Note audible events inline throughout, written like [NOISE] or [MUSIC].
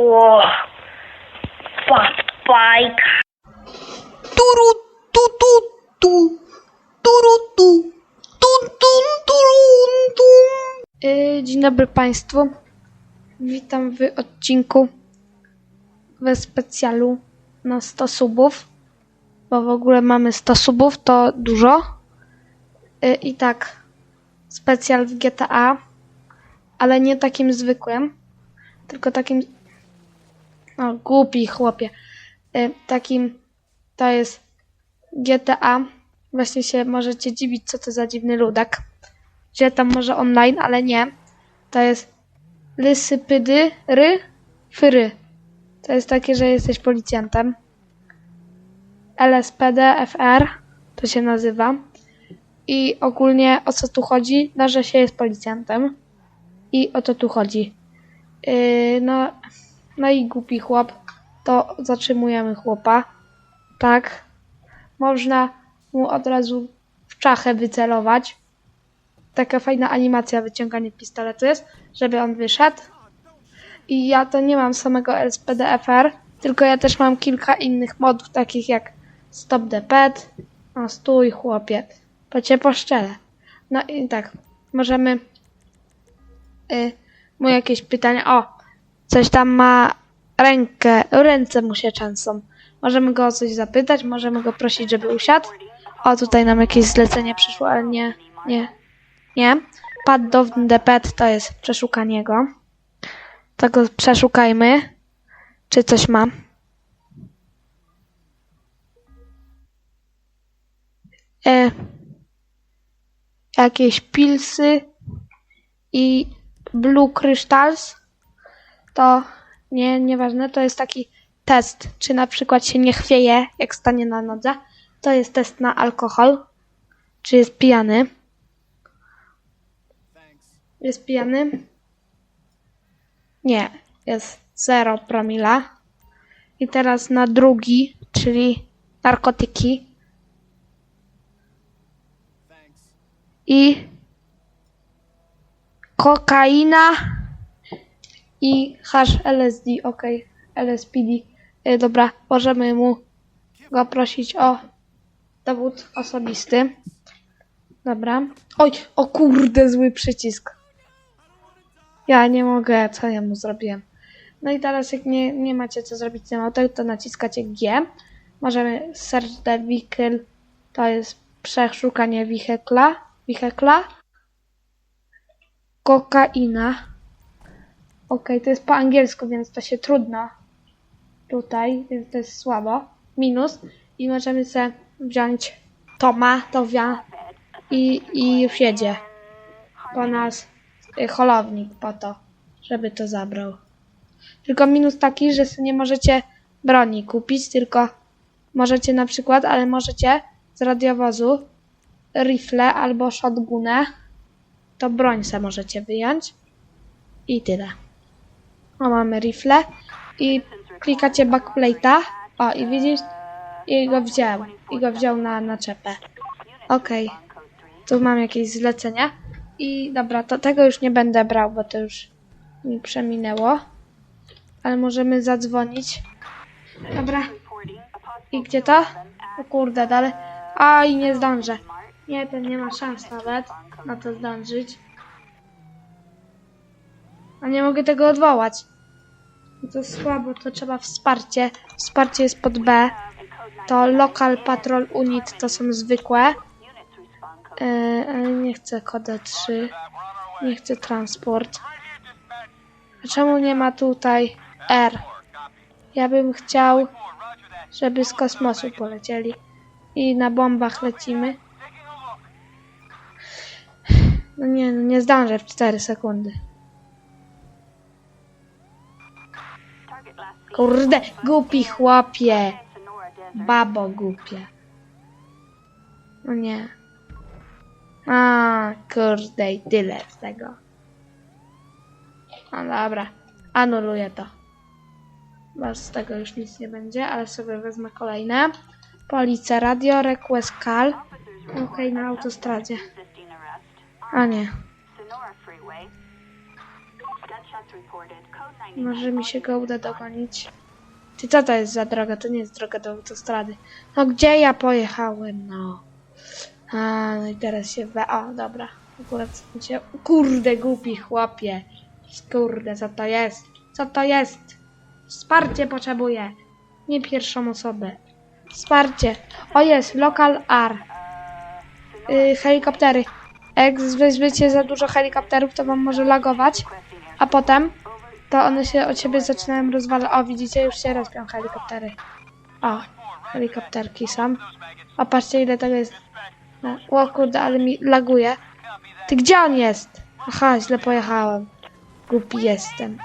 O, fat bike. Turu, tu, tu, tu. Turu, tu. Tun, tun, turun, tun. Yy, dzień dobry Państwu. Witam w odcinku we specjalu na 100 subów. Bo w ogóle mamy 100 subów, to dużo. Yy, I tak, specjal w GTA, ale nie takim zwykłym, tylko takim. O, głupi chłopie. Yy, takim to jest GTA. Właśnie się możecie dziwić, co to za dziwny ludek. Że tam może online, ale nie. To jest lysypydy, ry, fyry. To jest takie, że jesteś policjantem. LSPD, FR to się nazywa. I ogólnie o co tu chodzi? No, że się jest policjantem. I o to tu chodzi. Yy, no, no i głupi chłop. To zatrzymujemy chłopa. Tak. Można mu od razu w czachę wycelować. Taka fajna animacja wyciągania pistoletu jest, żeby on wyszedł. I ja to nie mam samego LSPDFR, tylko ja też mam kilka innych modów, takich jak Stop the Pet. O, stój chłopie, to cię poszczelę. No i tak, możemy y, mu jakieś pytania. O, coś tam ma rękę, ręce mu się często. Możemy go o coś zapytać, możemy go prosić, żeby usiadł. O, tutaj nam jakieś zlecenie przyszło, ale nie, nie, nie. Pad do the pet to jest przeszukanie go. To go przeszukajmy. Czy coś ma? E, jakieś pilsy i blue crystals. To nie, nieważne, to jest taki test, czy na przykład się nie chwieje, jak stanie na nodze. To jest test na alkohol. Czy jest pijany? Jest pijany? Nie, jest 0 promila. I teraz na drugi, czyli narkotyki. I kokaina i hash LSD, ok, LSPD. Y, dobra, możemy mu go prosić o dowód osobisty. Dobra. Oj, o kurde, zły przycisk. Ja nie mogę, co ja mu zrobiłem. No i teraz jak nie, nie macie co zrobić z tym autem, to naciskacie G. Możemy search the vehicle, to jest przeszukanie wehekla, wehekla. Kokaina. Ok, to jest po angielsku, więc to się trudno tutaj, więc to jest słabo. Minus. I możemy sobie wziąć Toma, to wia i, i już jedzie po nas y, holownik po to, żeby to zabrał. Tylko minus taki, że nie możecie broni kupić, tylko możecie na przykład, ale możecie z radiowozu rifle albo shotgunę, to broń se możecie wyjąć i tyle. O, mamy rifle i klikacie backplate'a. O, i widzisz? I go wziął. I go wziął na naczepę. Okej. Tu mam jakieś zlecenia. I dobra, to tego już nie będę brał, bo to już mi przeminęło. Ale możemy zadzwonić. Dobra. I gdzie to? O kurde, dalej. A i nie zdążę. Nie, ten nie ma szans nawet na to zdążyć. A nie mogę tego odwołać. To słabo, to trzeba wsparcie. Wsparcie jest pod B. To Local Patrol Unit to są zwykłe. Yy, ale nie chcę kodę 3. Nie chcę transport. A czemu nie ma tutaj R? Ja bym chciał, żeby z kosmosu polecieli. I na bombach lecimy. No nie, no nie zdążę w 4 sekundy. Kurde, głupi chłopie. Babo głupie. No nie. A, kurde, i tyle z tego. No dobra, anuluję to. Bo z tego już nic nie będzie, ale sobie wezmę kolejne. Policja, radio, request call. Okej, na autostradzie. A nie. Może mi się go uda dogonić. Ty co to jest za droga? To nie jest droga do autostrady. No gdzie ja pojechałem? No. A, no i teraz się we... O, dobra. Akurat się... Kurde, głupi chłopie. Kurde, co to jest? Co to jest? Wsparcie potrzebuję. Nie pierwszą osobę. Wsparcie. O jest, lokal R. Yy, helikoptery. Jak weźmiecie za dużo helikopterów, to wam może lagować. A potem to one się od siebie zaczynają rozwalać. O, widzicie, już się rozpią helikoptery. O, helikopterki są. O, patrzcie, ile tego jest. No, O kurde, ale mi laguje. Ty gdzie on jest? Aha, źle pojechałem. Głupi jestem.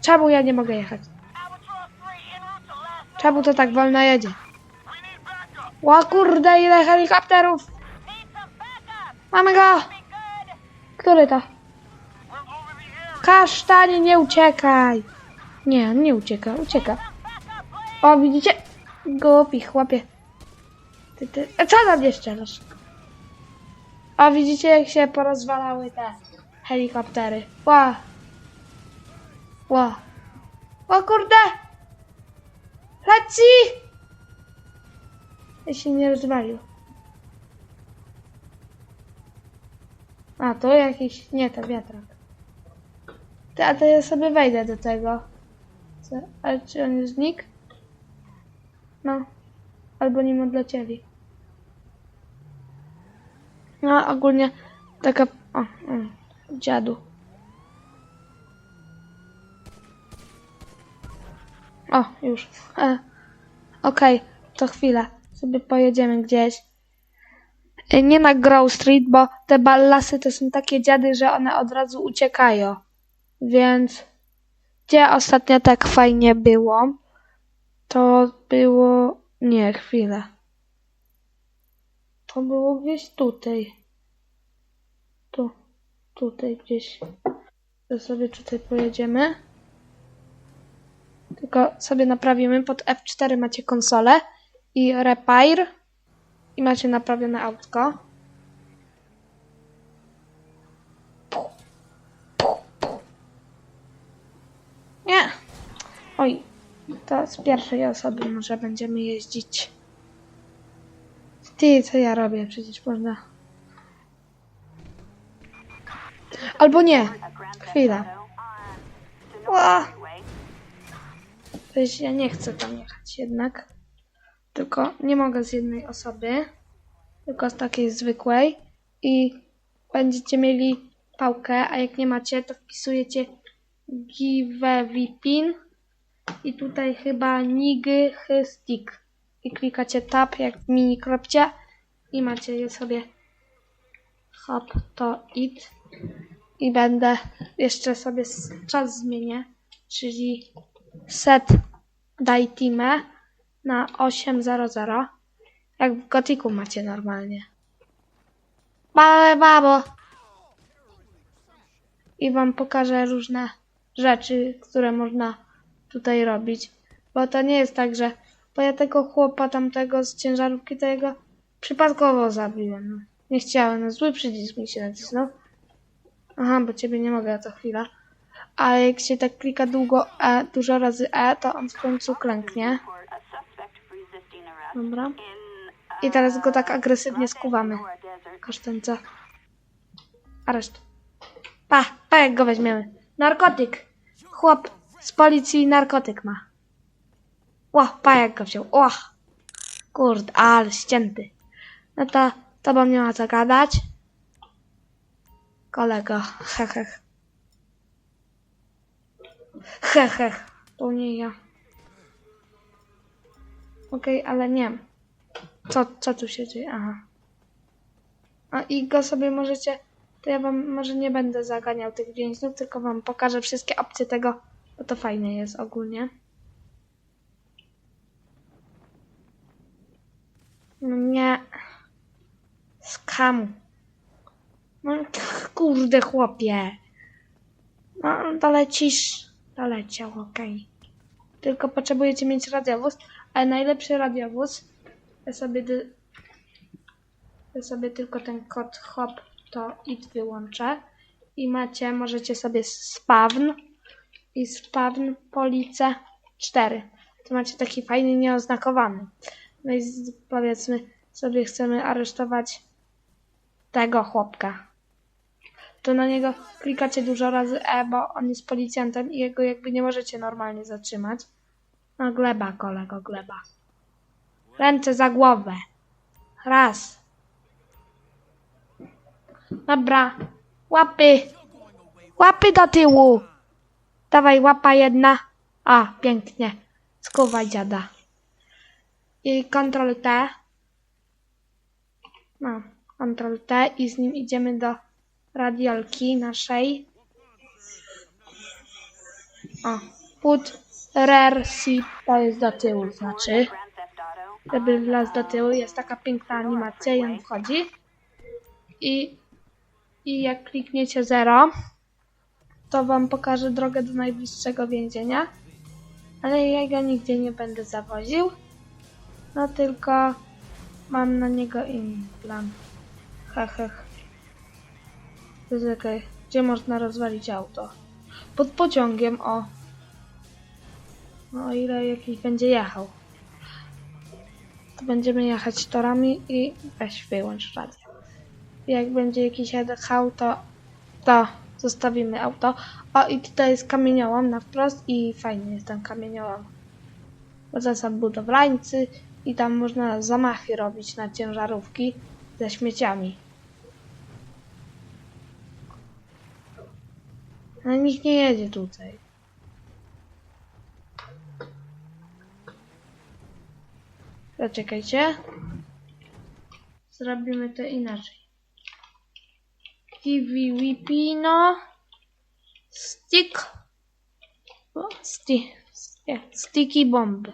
Czemu ja nie mogę jechać? Czemu to tak wolno jedzie? O kurde, ile helikopterów! Mamy go! Który to? Kasztanie, nie uciekaj! Nie, nie ucieka, ucieka. O, widzicie? Głupi chłopie. Ty, ty. A co na mnie strzelasz? O, widzicie jak się porozwalały te helikoptery. Ła. Ła. O kurde! Leci! Ja się nie rozwalił. A, to jakiś... Nie, to wiatrak. Ty, a to ja sobie wejdę do tego. Co? Ale czy on już znikł? No. Albo nim odlecieli. No, ogólnie taka... O, o dziadu. O, już. E, Okej, to chwilę. Sobie pojedziemy gdzieś. E, Nie na Grove Street, bo te ballasy to są takie dziady, że one od razu uciekają. Więc gdzie ostatnio tak fajnie było, to było... Nie, chwilę. To było gdzieś tutaj. Tu. Tutaj gdzieś. To sobie tutaj pojedziemy. Tylko sobie naprawimy. Pod F4 macie konsolę i repair. I macie naprawione autko. Nie. Oj. To z pierwszej osoby może będziemy jeździć. Ty, co ja robię? Przecież można. Albo nie. Chwila. Ła. To jest, ja nie chcę tam jechać jednak. Tylko nie mogę z jednej osoby. Tylko z takiej zwykłej. I będziecie mieli pałkę, a jak nie macie, to wpisujecie give pin i tutaj chyba nigy stick. I klikacie tab jak w minikropcie i macie je sobie. Hop to it. I będę jeszcze sobie czas zmienię. Czyli set daj na 800 jak w gotiku macie normalnie. Bale babo! I wam pokażę różne rzeczy, które można tutaj robić. Bo to nie jest tak, że bo ja tego chłopa tamtego z ciężarówki to jego przypadkowo zabiłem. No. Nie chciałem, no zły przycisk mi się nacisnął. Aha, bo ciebie nie mogę co chwila. A jak się tak klika długo E, dużo razy E, to on w końcu klęknie. Dobra. I teraz go tak agresywnie skuwamy. Kasztęca. Areszt. Pa, pa jak go weźmiemy. Narkotyk. Chłop z policji narkotyk ma. Ło, pa jak go wziął. Ło. Kurde, ale ścięty. No to tobą nie ma co gadać. Kolego, [LAUGHS] hehech. Hehech, to nie ja. Okej, ale nie. Co, co tu się dzieje? Aha. A i go sobie możecie. To ja wam może nie będę zaganiał tych więźniów, tylko wam pokażę wszystkie opcje tego, bo to fajne jest ogólnie. No nie. Skam. No kurde chłopie. No dolecisz. Doleciał, okej. Tylko potrzebujecie mieć radiowóz, ale najlepszy radiowóz ja sobie ja sobie tylko ten kod hop to it wyłączę i macie, możecie sobie spawn i spawn police 4. To macie taki fajny nieoznakowany. No i powiedzmy sobie chcemy aresztować tego chłopka. To na niego klikacie dużo razy E, bo on jest policjantem i jego jakby nie możecie normalnie zatrzymać. No gleba, kolego, gleba. Ręce za głowę. Raz. Dobra. Łapy. Łapy do tyłu. Dawaj, łapa jedna. A, pięknie. Skuwaj dziada. I Ctrl T. No, Ctrl T i z nim idziemy do radiolki naszej. O, put rear seat to jest do tyłu, znaczy, żeby wlazł do tyłu. Jest taka piękna animacja i on wchodzi. I, i jak klikniecie 0, to wam pokaże drogę do najbliższego więzienia. Ale ja go nigdzie nie będę zawoził. No tylko mam na niego inny plan. Hech, hech. Czekaj, gdzie można rozwalić auto? Pod pociągiem, o. No o ile jakiś będzie jechał. To będziemy jechać torami i weź wyłącz radio. Jak będzie jakiś jechał, to, to zostawimy auto. O i tutaj jest kamieniołom na wprost i fajnie jest ten kamieniołom. Bo to są budowlańcy i tam można zamachy robić na ciężarówki ze śmieciami. Ale nikt nie jedzie tutaj. Zaczekajcie. Zrobimy to inaczej. Kiwi Wipino. Stick. Sticky bomb.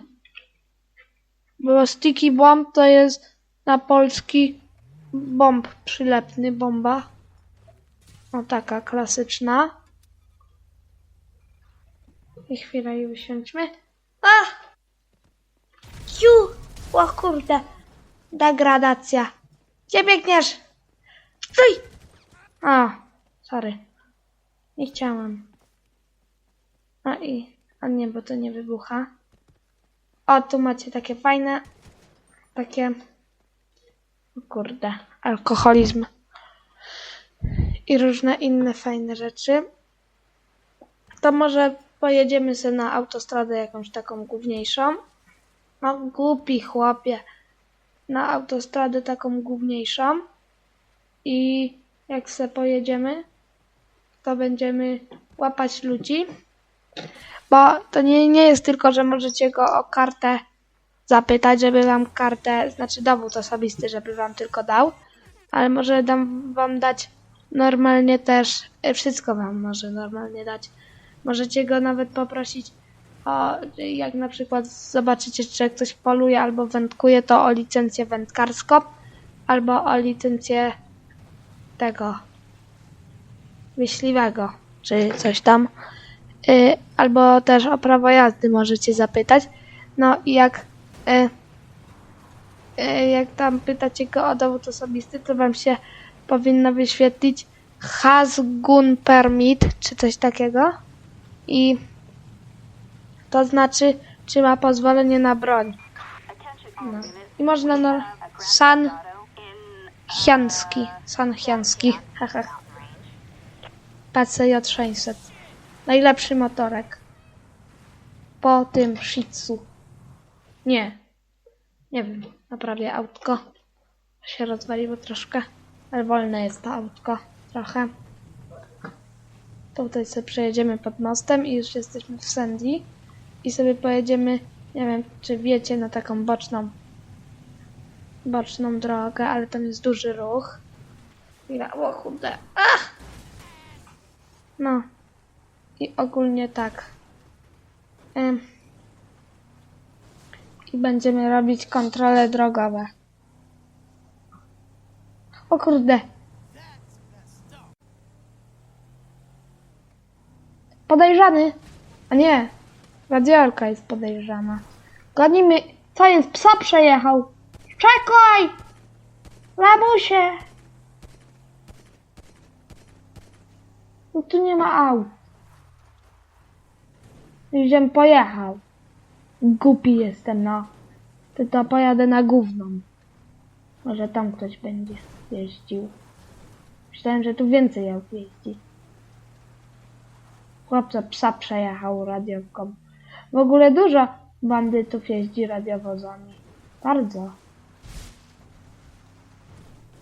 Bo sticky bomb to jest na polski bomb przylepny, bomba. O taka klasyczna. I chwilę i usiądźmy. A! Ju! O kurde. Degradacja. Gdzie biegniesz? Stój! A, sorry. Nie chciałam. A i... A nie, bo to nie wybucha. O, tu macie takie fajne... Takie... O kurde. Alkoholizm. I różne inne fajne rzeczy. To może pojedziemy sobie na autostradę jakąś taką główniejszą. No głupi chłopie. Na autostradę taką główniejszą. I jak se pojedziemy, to będziemy łapać ludzi. Bo to nie, nie jest tylko, że możecie go o kartę zapytać, żeby wam kartę, znaczy dowód osobisty, żeby wam tylko dał, ale może dam wam dać normalnie też, e, wszystko wam może normalnie dać. Możecie go nawet poprosić o, jak na przykład zobaczycie, czy ktoś poluje albo wędkuje, to o licencję wędkarską, albo o licencję tego myśliwego, czy coś tam. Y, albo też o prawo jazdy możecie zapytać. No i jak, y, y, jak tam pytacie go o dowód osobisty, to wam się powinno wyświetlić has gun permit, czy coś takiego. I to znaczy, czy ma pozwolenie na broń. No. I można na San Chianski. San Chianski. Haha. PCJ 600. Najlepszy motorek. Po tym Shitsu. Nie. Nie wiem. Naprawię autko. Się rozwaliło troszkę. Ale wolne jest to autko. Trochę. Tutaj sobie przejedziemy pod mostem i już jesteśmy w Sandy. I sobie pojedziemy, nie wiem, czy wiecie, na taką boczną boczną drogę, ale tam jest duży ruch. Chwila, o chude. Ach! No. I ogólnie tak. Ym. I będziemy robić kontrole drogowe. O kurde. Podejrzany. A nie. Radiolka jest podejrzana. Gonimy. Co jest? Psa przejechał. Czekaj! Lamusie! No tu nie ma aut. Bym pojechał. Głupi jestem, no. Ty to pojadę na gówną. Może tam ktoś będzie jeździł. Myślałem, że tu więcej aut jeździ. Chłopca psa przejechał radiowką. W ogóle dużo bandytów jeździ radiowozami. Bardzo.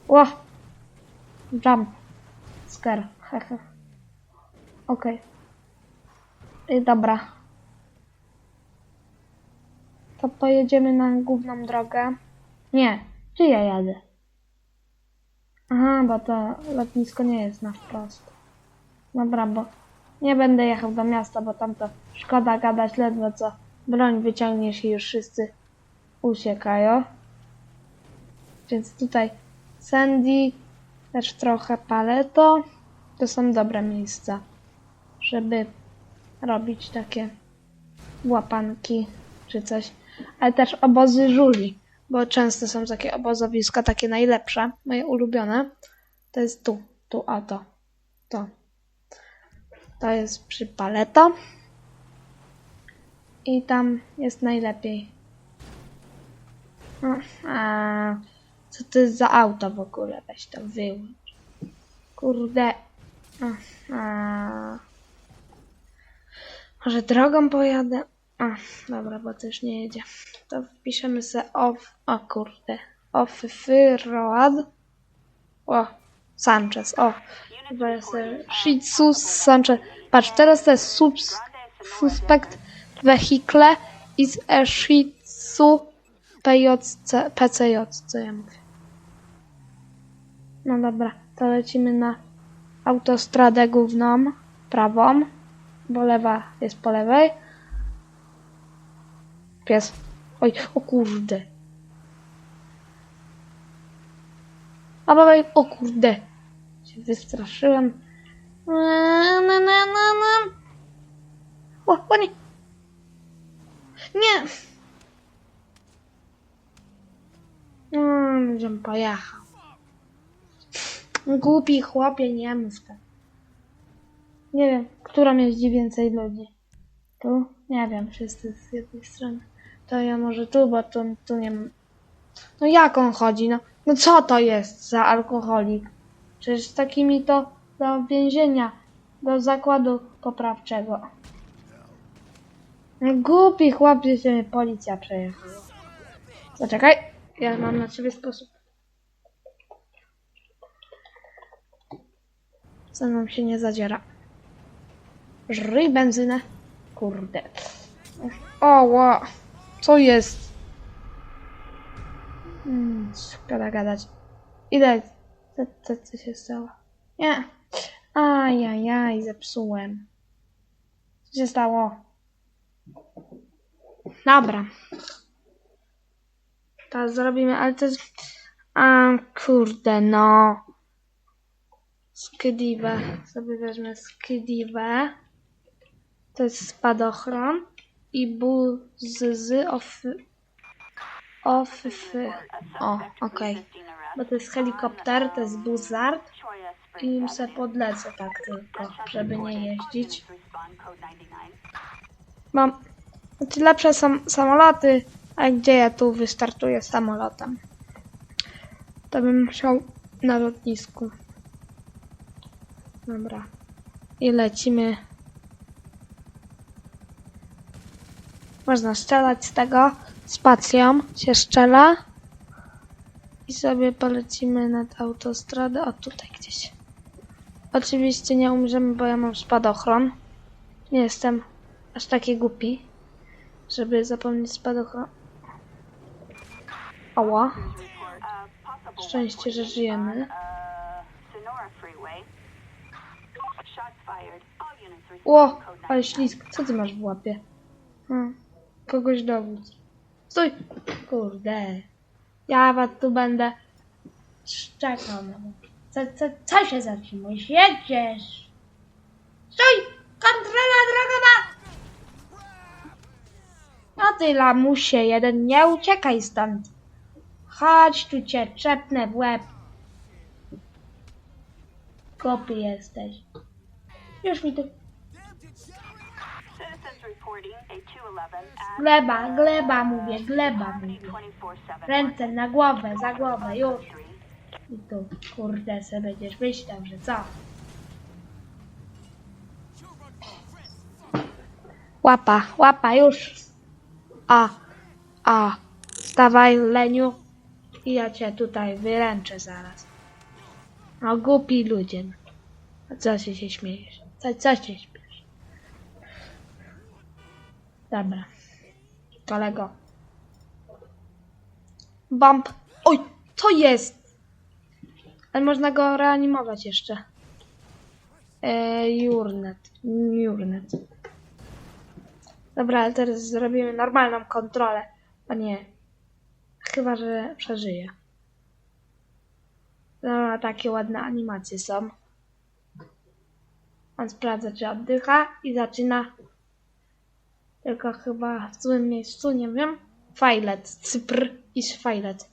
Ło! Jump. Scare. Hehe. Okej. I dobra. To pojedziemy na główną drogę. Nie, czy ja jadę? Aha, bo to lotnisko nie jest na wprost. Dobra, bo nie będę jechał do miasta, bo tam to szkoda gadać ledwo co broń wyciągniesz i już wszyscy uciekają. Więc tutaj Sandy, też trochę Paleto. To są dobre miejsca, żeby robić takie łapanki czy coś. Ale też obozy żuli, bo często są takie obozowiska, takie najlepsze, moje ulubione. To jest tu, tu, a to, to. To jest przy Paleto. I tam jest najlepiej. No, A, co to jest za auto w ogóle? Weź to wyłącz. Kurde. A, a. Może drogą pojadę? A, dobra, bo to już nie jedzie. To wpiszemy se off. O kurde. Off road. O, Sanchez. O, chyba jest e, Shih Tzu Sanchez. Patrz, teraz to jest subs, suspect vehicle is a Shih Tzu PJC, PCJ, co ja mówię. No dobra, to lecimy na autostradę główną, prawą, bo lewa jest po lewej. Pies. Oj, o kurde. A babaj, o kurde. Się wystraszyłem. O, o nie. No, żem pojechał. Głupi chłopie, nie mów tak. Nie wiem, która jeździ więcej ludzi. Tu? Nie wiem, wszyscy z jednej strony. To ja może tu, bo tu, tu nie mam. No jak on chodzi? No, no co to jest za alkoholik? Przecież takimi to do więzienia, do zakładu poprawczego. No, głupi chłopie się mnie policja przejechała. Zaczekaj, ja mam na ciebie sposób. Ze mną się nie zadziera. Żryj benzynę. Kurde. O, ło. Co jest? Hmm, szkoda gadać. Ile? Co, co, co się stało? Nie. Ajajaj, zepsułem. Co się stało? Dobra. To zrobimy, ale to jest... A, kurde, no. Skidiwę. Sobie weźmę skidiwę. To jest spadochron. I buzz of... Of... O, okej. Bo to jest helikopter, to jest buzzard. I se podlecę tak tylko, żeby nie jeździć. Mam... Znaczy lepsze są samoloty, a gdzie ja tu wystartuję samolotem? To bym musiał na lotnisku. Dobra. I lecimy. Można strzelać z tego. Spacją się strzela. I sobie polecimy nad autostradę. O, tutaj gdzieś. Oczywiście nie umrzemy, bo ja mam spadochron. Nie jestem aż taki głupi, żeby zapomnieć spadochron. Ała. Szczęście, że żyjemy. Ło, ale ślisk. Co ty masz w łapie? Hmm. Kogoś dowód. Stój! Kurde. Ja was tu będę szczekał. Co, co, co się zatrzymujesz? Jedziesz! Stój! Kontrola drogowa! No ty lamusie jeden, nie uciekaj stąd. Chodź tu cię czepnę w łeb. Kopy jesteś. Już tu... Gleba, gleba mówię, gleba mówię. Ręce na głowę, za głowę, już. I tu, kurde, se będziesz myślał, że co? Łapa, łapa, już. A, a, stawaj, Leniu. I ja cię tutaj wyręczę zaraz. No, głupi ludzie. A co się, się śmiejesz? Co, co się śmiejesz? Dobra. Kolego. Bump. Oj, co jest? Ale można go reanimować jeszcze. Eee, Jurnet. Jurnet. Dobra, ale teraz zrobimy normalną kontrolę. A nie. Chyba, że przeżyje. No, takie ładne animacje są. On sprawdza, czy oddycha i zaczyna. Tylko chyba w złym miejscu, nie wiem. Fajlet. Cypr i fajlet.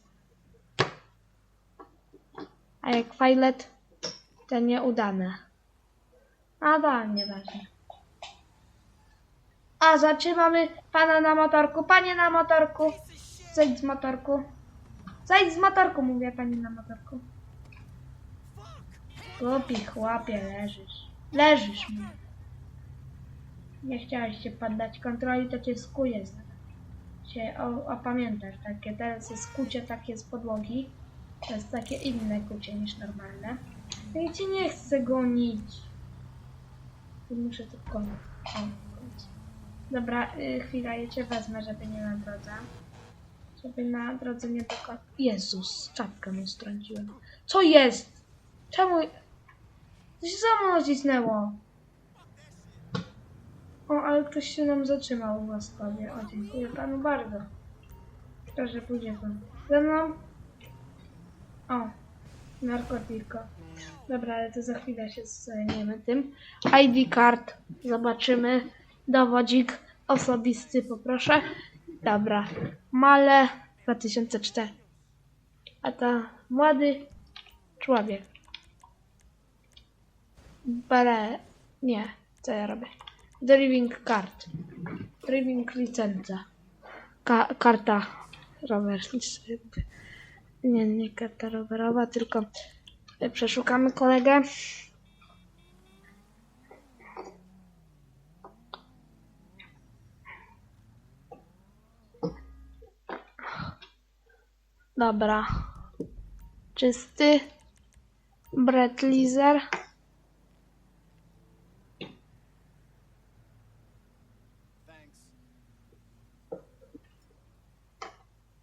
A jak fajlet, to nieudane. A da, nieważne. A zatrzymamy pana na motorku. Panie na motorku. Zejdź z motorku. Zejdź z motorku, mówię pani na motorku. Głupi chłopie, leżysz. Leżysz mu. Nie chciałeś się poddać kontroli, to cię skuje zaraz. Się opamiętasz takie. Teraz jest kucie takie z podłogi. To jest takie inne kucie niż normalne. No i cię nie chcę gonić. Tu Muszę to gonić. Dobra, y, chwila, ja cię wezmę, żeby nie na drodze. Żeby na drodze nie dokon... Jezus, czapkę mu strąciłem. Co jest? Czemu... To się samo nacisnęło. O, ale ktoś się nam zatrzymał łaskawie. O, dziękuję panu bardzo. Proszę, pójdzie pan. Ze mną? O, narkotiko. Dobra, ale to za chwilę się zajmiemy tym. ID card. Zobaczymy. Dowodzik osobisty poproszę. Dobra. Male 2004. A to młody człowiek. Bele. Nie. Co ja robię? Driving card. Driving licencja. Ka karta rower. Nie, nie karta rowerowa, tylko e, przeszukamy kolegę. Dobra. Czysty. Brett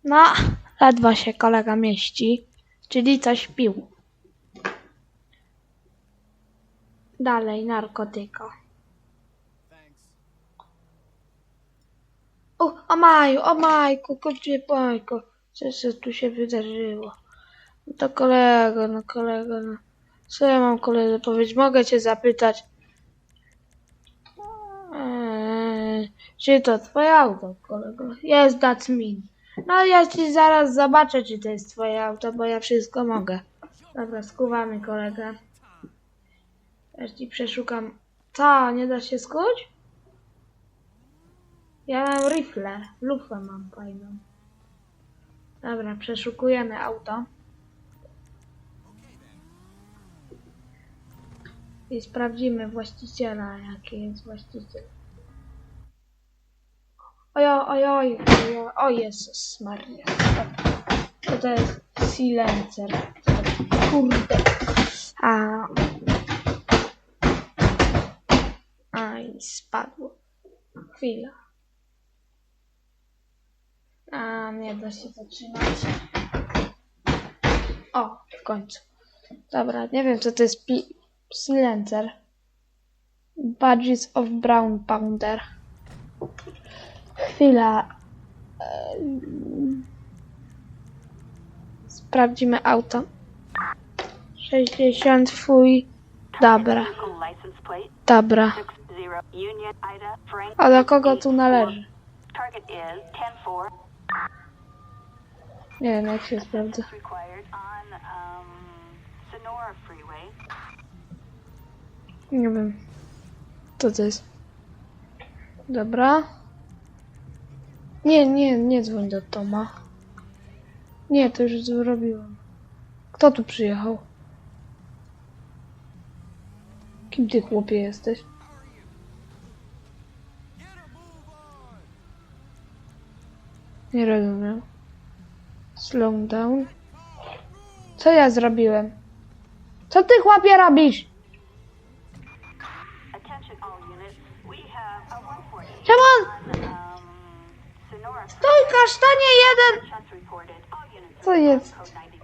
No, ledwo się kolega mieści, czyli coś pił. Dalej, narkotyko. O, o maju, o majku, kurczę, bojko, co się tu się wydarzyło? No to kolego, no kolego, no. Co ja mam koledze powiedzieć? Mogę cię zapytać? Eee, czy to twoje auto, kolego? Jest, that's me. No ja ci zaraz zobaczę, czy to jest twoje auto, bo ja wszystko mogę. Dobra, skuwamy kolegę. Też ci przeszukam. Co, nie da się skuć? Ja mam rifle. Lufę mam fajną. Dobra, przeszukujemy auto. I sprawdzimy właściciela, jaki jest właściciel. Ojo, ojoj, ojoj, o Jezus Maria. To to jest silencer. Kurde. A. Aj, spadło. Chwila. A, nie da się zatrzymać. O, w końcu. Dobra, nie wiem co to jest pi- silencer. Badges of Brown Pounder. Chwila. Em, Sprawdzimy auto. 60 fuj. Dobra, dobra. 60 Union Ida Frank. A do kogo tu należy? Target is 10-4 Nie wiem jak się sprawdza. Nie wiem. Co to jest? Dobra. Nie, nie, nie dzwoń do Toma. Nie, to już zrobiłem. Kto tu przyjechał? Kim ty chłopie jesteś? Nie rozumiem. Slow down. Co ja zrobiłem? Co ty chłopie robisz? Attention all units. We have a 140. Czemu on... Stój kasztanie jeden! Co jest? code 19.